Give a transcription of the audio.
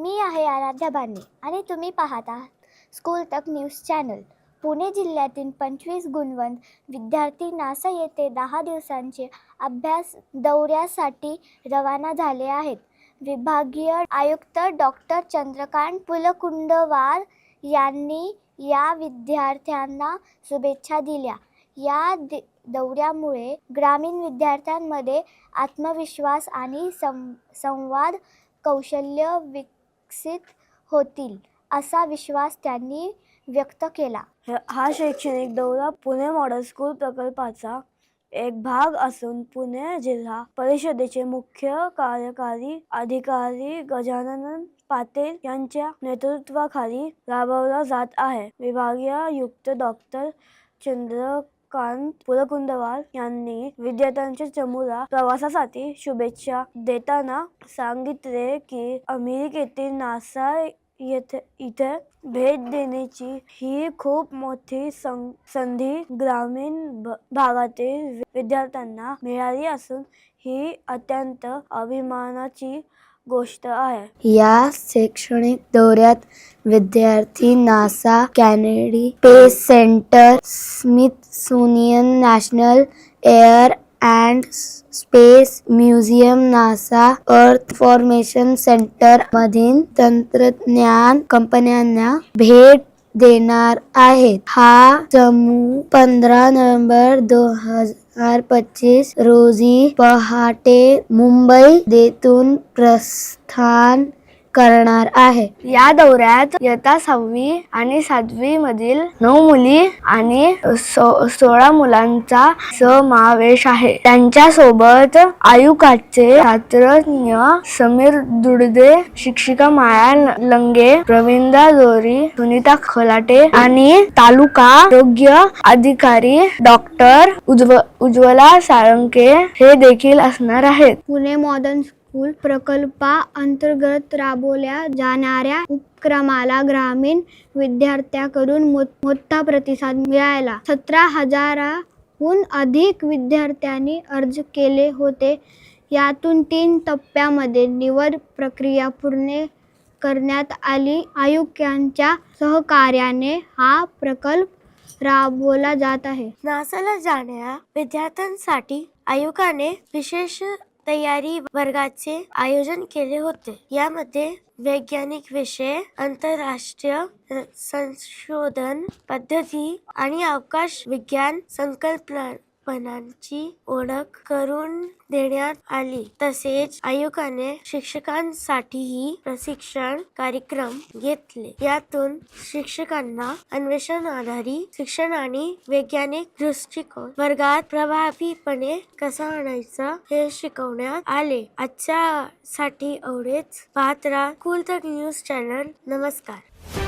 मी आहे आराध्या बाने आणि तुम्ही पाहत आहात स्कूल तक न्यूज चॅनल. पुणे जिल्ह्यातील पंचवीस गुणवंत विद्यार्थी नासा येथे दहा दिवसांचे अभ्यास दौऱ्यासाठी रवाना झाले आहेत. विभागीय आयुक्त डॉक्टर चंद्रकांत पुलकुंडवार यांनी या विद्यार्थ्यांना शुभेच्छा दिल्या. या दि दौऱ्यामुळे ग्रामीण विद्यार्थ्यांमध्ये आत्मविश्वास आणि सं संवाद कौशल्य विक विकसित होतील असा विश्वास त्यांनी व्यक्त केला. हा शैक्षणिक दौरा पुणे मॉडेल स्कूल प्रकल्पाचा एक भाग असून पुणे जिल्हा परिषदेचे मुख्य कार्यकारी अधिकारी गजानन पाटील यांच्या नेतृत्वाखाली राबवला जात आहे. विभागीय आयुक्त डॉक्टर चंद्र कांत पुलकुंदवार यांनी विद्यार्थ्यांच्या चमूला प्रवासासाठी शुभेच्छा देताना सांगितले की अमेरिकेतील नासा येथे इथे भेट देण्याची ही खूप मोठी सं संधी ग्रामीण भागातील विद्यार्थ्यांना मिळाली असून ही अत्यंत अभिमानाची गोष्ट आहे. या शैक्षणिक दौऱ्यात विद्यार्थी NASA Kennedy space centre Smithsonian national air and space museum NASA earth formation centre मधील तंत्रज्ञान कंपन्यांना भेट देणार आहेत. हा चमू पंधरा नोव्हेंबर दोन हजार पच्चीस रोजी पहाटे मुंबई देतून प्रस्थान करणार आहे. या दौऱ्यात इयत्ता सहावी आणि सातवी मधील नऊ मुली आणि सो सोळा मुलांचा समावेश आहे. त्यांच्यासोबत आयुकाचे शास्त्रज्ञ समीर दुडदे शिक्षिका माया लंगे प्रवींदा जोरी सुनीता खलाटे आणि तालुका आरोग्य अधिकारी डॉक्टर उज्व उज्ज्वला साळंके हे देखील असणार आहेत. पुणे मॉडर्न पूल प्रकल्पाअंतर्गत राबवल्या जाणाऱ्या उपक्रमाला ग्रामीण विद्यार्थ्यांकडून मोठा प्रतिसाद मिळाला. सतरा हजाराहून अधिक विद्यार्थ्यांनी अर्ज केले होते. यातून तीन टप्प्यामध्ये निवड प्रक्रिया पूर्ण करण्यात आली. आयुक्तांच्या सहकार्याने हा प्रकल्प राबवला जात आहे. नासाला जाणाऱ्या विद्यार्थ्यांसाठी आयोगाने विशेष तयारी वर्गाचे आयोजन केले होते. यामध्ये वैज्ञानिक विषय आंतरराष्ट्रीय संशोधन पद्धती आणि अवकाश विज्ञान संकल्पना संकल्पनांची ओळख करून देण्यात आली. तसेच आयोगाने शिक्षकांसाठीही प्रशिक्षण कार्यक्रम घेतले. यातून शिक्षकांना अन्वेषण आधारित शिक्षण आणि वैज्ञानिक दृष्टिकोन वर्गात प्रभावीपणे कसा आणायचा हे शिकवण्यात आले. आजच्या साठी एवढेच. पात्रा कुलतक कुल न्यूज चॅनल. नमस्कार.